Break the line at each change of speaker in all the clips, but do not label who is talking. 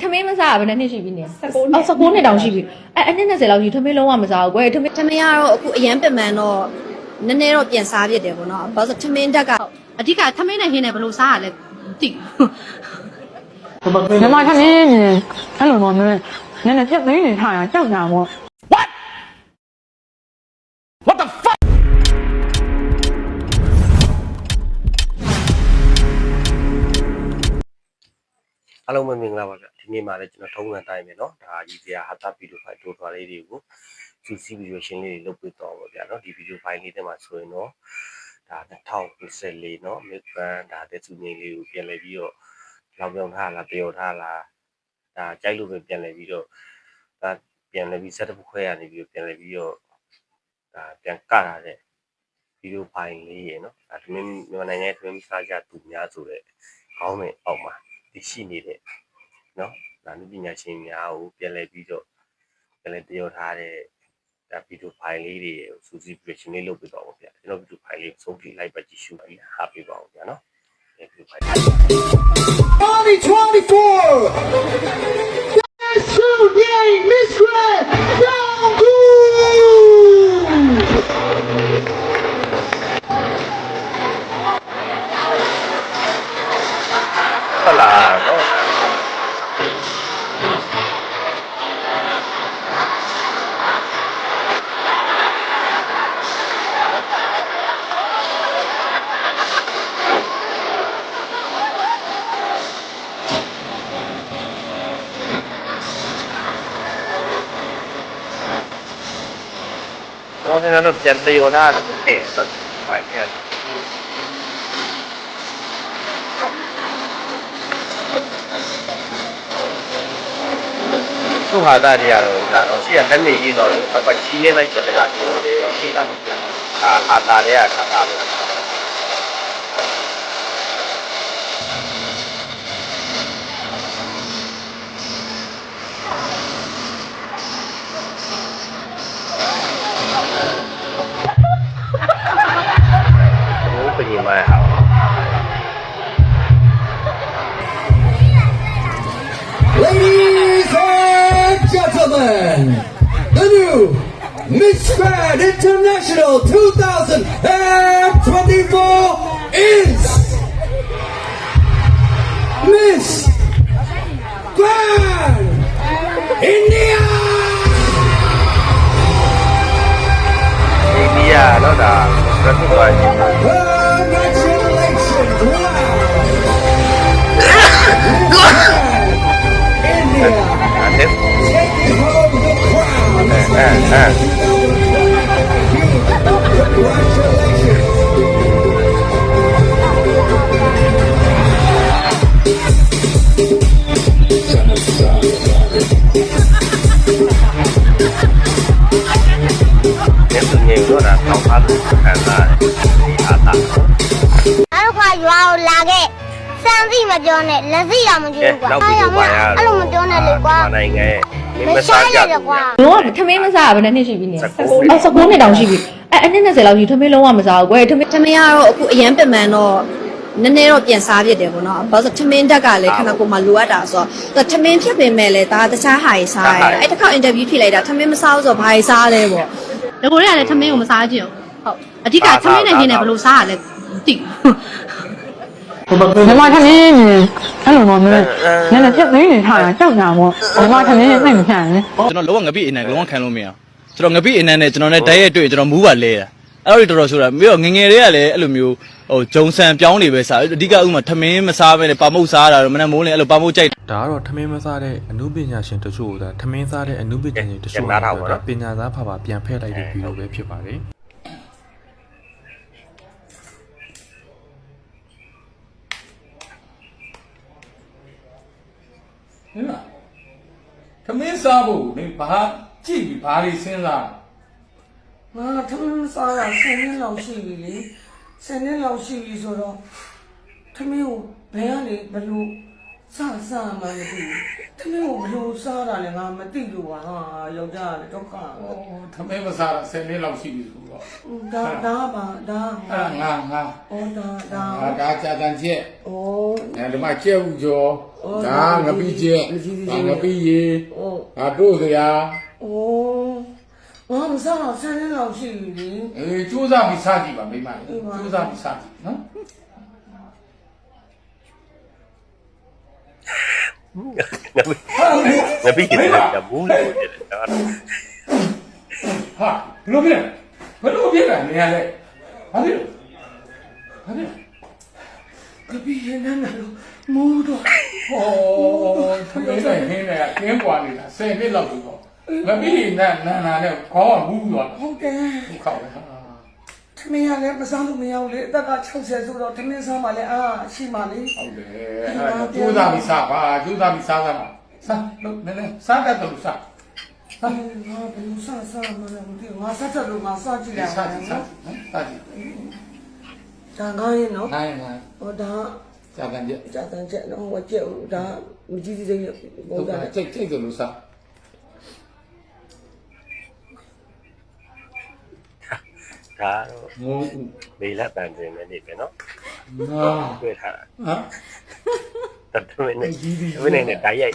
ထမင်းမစားဘယ်နှစ်နှစ်ရှိပြီနေ19နှစ်19နှစ်တောင်ရှိပြီအဲအနှစ်20လောက်ရှိထမင်းလုံးဝမစားဘူးကွယ်ထမင်း
ထမင်းကတော့အခုအရန်ပင်ပန်းတော့နည်းနည်းတော့ပြန်စားဖြစ်တယ်ပေါ့နော်ဘာလို့လဲဆိုထမင်းတက်ကအဓိကထမင်းနဲ့ဟင်းနဲ့ဘယ်လိုစားရလဲသိ
မြန်မာထမင်းအဲ့လိုတော့နည်းနည်းနည်းနည်းပြတ်သိနေထားရကြောက်တာပေါ့
အားလုံးပဲမင်္ဂလာပါဗျဒီနေ့မှလည်းကျွန်တော်ထုံးစံတိုင်းပဲเนาะဒါကြီးစရာဟာတာဗီဒီယိုဖိုင်တိုးထွားလေးတွေကိုစီစီဗီဒီယိုရှင်းလေးတွေလုပ်ပြတော့ပါဗျာเนาะဒီဗီဒီယိုဖိုင်လေးတွေမှာဆိုရင်တော့ဒါ2024เนาะ mid band ဒါတဲ့သူငယ်လေးကိုပြန်လဲပြီးတော့လောင်ပြောင်းထားလားတယောထားလားဒါကြိုက်လို့ပဲပြန်လဲပြီးတော့ဒါပြန်လဲပြီးစက်တစ်ခုခွဲရနေပြီးတော့ပြန်လဲပြီးတော့ဒါပြန်ကတာတဲ့ဗီဒီယိုဖိုင်လေးရေเนาะဒါဒီမင်းမြန်မာနိုင်ငံရဲ့ twin စားကြသူများဆိုတဲ့ခေါင်းနဲ့အောက်မှာ တရှိနေတဲ့နော်ဒါနုပညာရှင်များကိုပြန်လဲပြီးတော့ပြန်လဲတရောထားတဲ့ဒါဗီဒီယိုဖိုင်လေးတွေစူးစီးပရီရှင်လေးလုပ်ပေးပါဦးဗျာကျွန်တော်ဗီဒီယိုဖိုင်လေးဆုံးဖြတ်လိုက်ပါကြည့်ရှုပါဟာပေးပါဦးဗျာနော်ဗီဒီယိုဖိုင်
2024
ကျွန်တော်တို့ပြန်တည်ရထားတဲ့ဖိုင်ပြန်သူ့ဟာတာတွေကတော့ဒါတော့ရှိရလက်နေကြီးတော့ပချီးနေလိုက်တဲ့ကရှိတာအာအာတာတွေကခါတာပဲ
Ladies and gentlemen, the new Miss Grand International 2024 is Miss Grand India. India, no, no,
အဲ့အဲ့
Congratulations!
ဒီသူငယ်တော့ဒါတောက်ထားလို့ခံစားတယ်ဒီအာတာ
အဲ့တော့ခါရွာကိုလာခဲ့စံစီမပြောနဲ့လက်စီတော့မကြည့်ဘူးကွာ
နောက်ပြီးတော့ပါရ
အဲ့လို မပြောနဲ့လေကွာ
နိုင်ငံရဲ့မ
မ
င်းမ
ရှား
စား
ရ
ကြ
ရ
ဘူး
ကွာ
လုံးဝထမင်းမစားဘယ်နှစ်နှစ်ရှိပြီနေ
19
အဲ19နှစ်တောင်ရှိပြီအဲအနှစ်20လောက်ရှိထမင်းလုံးဝမစားဘူးကွယ်ထမင်း
ထမင်းကတော့အခုအရန်ပင်ပန်းတော့နည်းနည်းတော့ပြန်စားဖြစ်တယ်ပေါ့နော်ဘာလို့လဲဆိုထမင်းတက်ကလည်းခဏကိုမှလိုအပ်တာဆိုတော့ထမင်းဖြစ်ပင်မဲ့လေဒါတခြားဟာကြီးစားရတယ်အဲ့တစ်ခါအင်တာဗျူးဖြေလိုက်တာထမင်းမစားဘူးဆိုတော့ဘာကြီးစားလဲပေါ့ဒါကိုလည်းထမင်းကိုမစားကြည့်အောင်ဟုတ်အဓိကထမင်းနဲ့ဟင်းနဲ့ဘယ်လိုစားရလဲသိ
မြ န်မာထမင်းအဲ့လိုတော့နည်းနည်းနည်းနည်းပြတ်သိနေထားရကြောက်တာပေါ့မြန်မာထမင်းသိမဖြန့်နဲ့
ကျွန်တော်လုံးဝငပိအိမ်နဲ့လုံးဝခံလို့မရဘူးကျွန်တော်ငပိအိမ်နဲ့ကျွန်တော်နဲ့ဓာတ်ရိုက်တွေ့ကျွန်တော်မူးပါလဲတာအဲ့တော့တော်တော်ဆိုတာပြီးတော့ငငယ်တွေကလည်းအဲ့လိုမျိုးဟိုဂျုံဆန်ပြောင်းနေပဲစားအဓိကဥမာထမင်းမစားပဲနဲ့ပါမုတ်စားတာတော့မနက်မိုးလင်းအဲ့လိုပါမုတ်ကြိုက်
ဒါကတော့ထမင်းမစားတဲ့အမှုပညာရှင်တချို့ကဒါထမင်းစားတဲ့အမှုပညာရှင်တချို့က
ပြန်လာတာပေါ့နော်
ဒါပညာသားဖာဖာပြန်ဖက်လိုက်တဲ့ဗီဒီယိုပဲဖြစ်ပါတယ်
ဟင်လား သမင်းစားဖို့နေဘာကြည့်ပြီးဘာတွေစဉ်းစား
ငါထမင်းစားတာ10နှစ်လောက်ရှိပြီလေ10နှစ်လောက်ရှိပြီဆိုတော့ထမင်းကိုဘယ်ကနေဘယ်လို စားစားမှမသိဘူးတမင်းကိုဘလို့စားတာလဲငါမသိလို့ပါဟာယောက်ျားလည်းဒုက္ခပဲ
ထမင်းမစားတာ10နှစ်လောက်ရှိပြီဆိုတော့
ဒါဒါပါဒါ
အဲ့ဒါငါငါ
ဩဒါဒါ
ငါဒါကြာတန်ချက်
ဩ
အဲဒီမှာကျက်ဦးကျော်
အော်
ဒါငပိကျက်
ငပိကျက်
ဒါငပိရေ
ဩ
ဒါတို့စရာ
ဩငါမစားတော့ဆယ်နှစ်လောက်ရှိပြီလေ
အေးစူးစမ်းပြီးစားကြည့်ပါမိမလေး
အေးပါ
စူးစမ်းပြီးစားကြည့်နော်
ငပိတယ်ကဘူးလို့တယ်ဒါတော့
ဟာဘလို့ပြလဲဘလို့ပြလဲနေရလဲဟာဒီဟာဒီ
ကပီးရနန်းလို့မူတော့
ဟောထမင်းနဲ့ဟင်းနဲ့ကကင်းပွားနေတာ10နှစ်လောက်ပြီပေါ့ငပိနဲ့နာနာနဲ့ခေါင်းကမူးသွား
ဟုတ်တယ်
ဒုက္ခပဲဟာ
ထမင်းရလည်းမစားလို့မရဘူးလေအသက်က60ဆိုတော့ထမင်းစားမှလည်းအာရှိမှလေ
ဟုတ်တယ်အဲ့ဒါကျိုးစားပြီးစားပါကျိုးစားပြီးစားစားပါစားလို့နည်းနည်းစားတတ်တယ်လို့စား
ငါဘယ်လိုစားစားမှလည်းမသိဘူးငါစားချက်လို့ငါစားကြည့်လိုက်
စားကြည့်စား
နော်
ကြည့်နော်စားကြည့်
ဒါကောင်းရင်နော်
နိုင်နိုင်
ဟောဒါ
ကြာကန်ကြက်
ကြာတန်ချက်နော်ဟောကြက်ဦးဒါမကြည့်သေးသေးဘု
ဟုတ်ကဲ့
ရား
ကြိတ်ကြိတ်တယ်လို့စား
ဒါတော့
ငုံဦး
မေလတန်တင်နေနေပဲနော်
နာ
တွေ့ထားတာ
ဟမ်
တတ်တွေ့နေဝိနေနဲ့ဓာတ်ရိုက်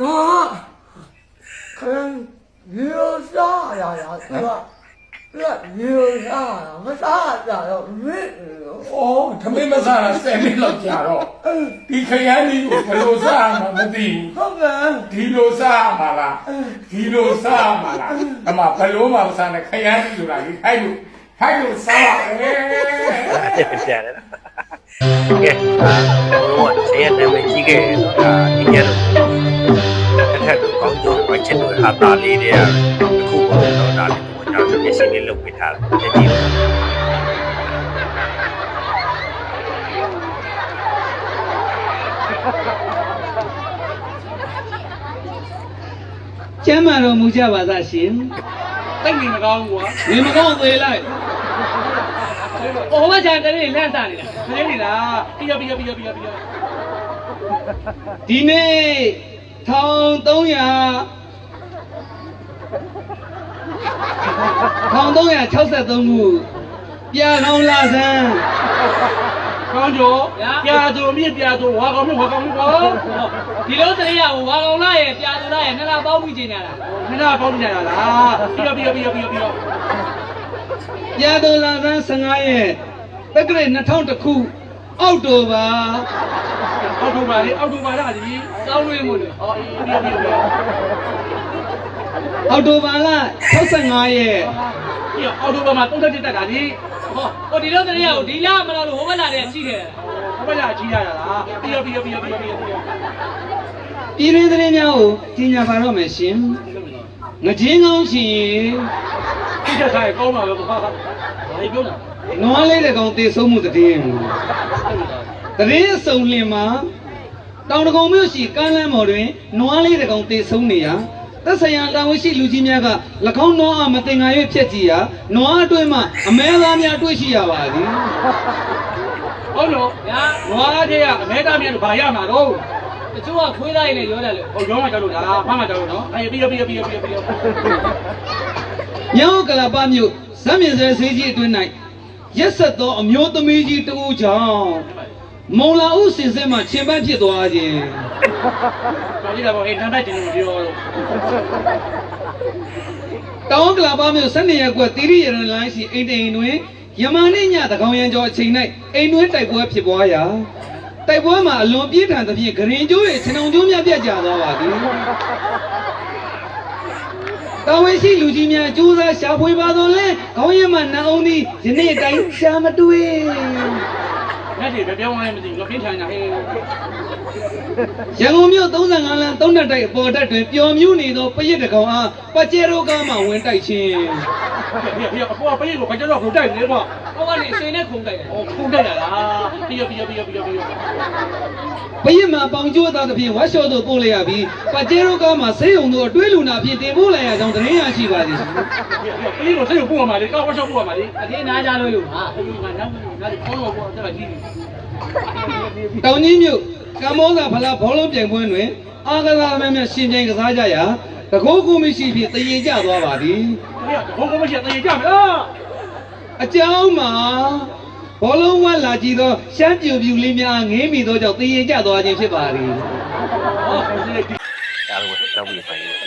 တော့ခင်ရိုးစားရရဆိုတာ လက်ရိုးစားမစားကြတော့မင်း
အော်ထမင်းမစားတာ10မိနစ်လောက်ကြာတော့ဒီခရမ်းလေးကိုဘယ်လိုစားမှမသိ
ဟုတ်ကဲ့
ဘူးဒီလိုစားမှာလားဒီလိုစားမှာလားအမဘယ်လိုမှမစားနဲ့ခရမ်းလေးဆိုတာဒီခိုက်လို့ခိုက်လို့စားပါလေ
ပြန်တယ်ကဲအာဘောဆင်းရဲတယ်ကြီးခဲ့တော့ဒါဒီကျတော့တစ်ခါတော့ကောင်းကျိုးဝချစ်တို့ဟာတာလေးတွေ တော်မျက်စိလေးလုပ်ပေးထားတယ်တကယ်
ကျမ်းမာတော်မူကြပါသားရှင်တိတ်နေမကောင်းဘူးကွာနေမကောင်းသေးလိုက်ဟိုဘက်ကျန်တည်းလန့်တာနေတာခလေးနေတာပြီးရောပြီးရောပြီးရောပြီးရောပြီးရောဒီနေ့1300 1363ခုပြာလောင်လာစမ်းကောင်းကျော်ပြာသူမြင့်ပြာသူဝါကောင်မြင့်ဝါကောင်မြင့်ကောဒီလိုတရေရဝါကောင်လာရဲ့ပြာသူလာရဲ့နှစ်လားပေါင်းပြီးချိန်ညာလားနှစ်လားပေါင်းပြီးချိန်ညာလားပြီးတော့ပြီးတော့ပြီးတော့ပြီးတော့ပြီးတော့ပြာသူလာသန်း15ရဲ့တက္ကရာ2000ခုအောက်တိုဘာအောက်တိုဘာလေအောက်တိုဘာလားဒီစောင်းလို့မို့လေအော်အေးပြီးတော့ပြီးတော့ အောက်တိုဘာလ65ရဲ့ပြီးတော့အောက်တိုဘာမှာ31တက်တာဒီဟောဟိုဒီလိုတရေရကိုဒီလမလို့ဟိုဘက်လာတဲ့ရှိတယ်ဟိုဘက်လာကြီးရတာလားပြီးတော့ပြီးတော့ပြီးတော့ပြီးတော့ပြီးတော့ပြည်ရင်းသတင်းများကိုကြီးညာပါတော့မယ်ရှင်ငချင်းကောင်းရှင်ဒီတက်ဆိုင်ကောင်းပါပဲကွာဘာပြောတာနွားလေးတကောင်တေဆုံးမှုတည်င်းတည်င်းစုံလင်မှာတောင်တကုံမြို့ရှိကမ်းလမ်းပေါ်တွင်နွားလေးတကောင်တေဆုံးနေရာ သက်ဆိုင်ရာတာဝန်ရှိလူကြီးများက၎င်းနွားအားမတင်ငါ၍ဖြက်ကြည့်ရာနွားအတွင်းမှအမဲသားများတွေ့ရှိရပါသည်ဟုတ်လို့ညာနွားတဲ့ကအမဲသားများတို့ဘာရမှာတော့တချို့ကခွေးသားရည်နဲ့ရောတယ်လေဟိုရောမှကြောက်လို့ဒါမှမှကြောက်လို့နော်အေးပြီးရောပြီးရောပြီးရောပြီးရောညောင်းကလာပမြို့ဇမ်းမြင်စဲဆေးကြီးအတွင်း၌ရက်ဆက်သောအမျိုးသမီးကြီးတဦးကြောင့် မုံလာဥစင်စဲမှာရှင်ပန်းဖြစ်သွားခြင်းတော်ပြီလားဗောအေးနံပါတ်တင်လို့ပြောတော့တောင်းကလာပမြို့ဆက်နေရက်ကွက်တိရိယရန်လိုင်းရှိအိမ်တိန်တွင်ယမန်နေ့ညသကောင်ရန်ကျော်အချိန်၌အိမ်တွင်းတိုက်ပွဲဖြစ်ပွားရာတိုက်ပွဲမှာအလွန်ပြင်းထန်သဖြင့်ဂရင်ကျိုးတွေခြံုံကျိုးများပြတ်ကျသွားပါသည်တာဝန်ရှိလူကြီးများကြိုးစားရှာဖွေပါတော့လဲခေါင်းရမနှအောင်သည်ယနေ့တိုင်းရှာမတွေ့ ငါ့ဒီဘယ်ပြောင်းလဲမသိဘူးတော့ပြင်းထန်နေတာဟဲ့ရန်ကုန်မြို့35လမ်းသုံးတက်တိုက်အပေါ်တက်တွင်ပျော်မြူးနေသောပရစ်တကောင်အားပကြဲရိုကားမှဝင်တိုက်ခြင်းဟေ့ဟေ့အပေါ်ပရစ်ကိုပကြဲရိုခုန်တိုက်နေတော့ဟောကနေစင်နဲ့ခုန်တိုက်တယ်ဟောခုန်တိုက်တာလားပြီးရပြီးရပြီးရပြီးရပြီးရပရစ်မှာပေါင်ကျိုးသားသဖြင့်ဝတ်လျှော်သို့ပို့လိုက်ရပြီးပကြဲရိုကားမှဆေးရုံသို့အတွဲလူနာဖြင့်တင်ပို့လိုက်ရကြောင်းသတင်းရရှိပါသည်ပရစ်ကိုဆေးရုံပို့ရမှာလေကောက်ဝတ်လျှော်ပို့ရမှာလေအတင်းနားကြလို့လို့ဟာဒီကနောက်နောက်ခေါင်းတော့ပို့တော့ကြည့် တောင်ကြီးမြို့ကမ္ဘောဇာဖလားဘောလုံးပြိုင်ပွဲတွင်အားကစားသမားများရှင်ပြိုင်ကစားကြရာတကောကူမရှိဖြင့်တည်ကြသွားပါသည်တကောကူမရှိတည်ကြမလားအကြောင်းမှာဘောလုံးဝတ်လာကြည့်သောရှမ်းပြူပြူလေးများငေးမိသောကြောင့်တည်ကြသွားခြင်းဖြစ်ပါသည်
ဒါလိုပဲတောက်ပြီးဖိုင်လို့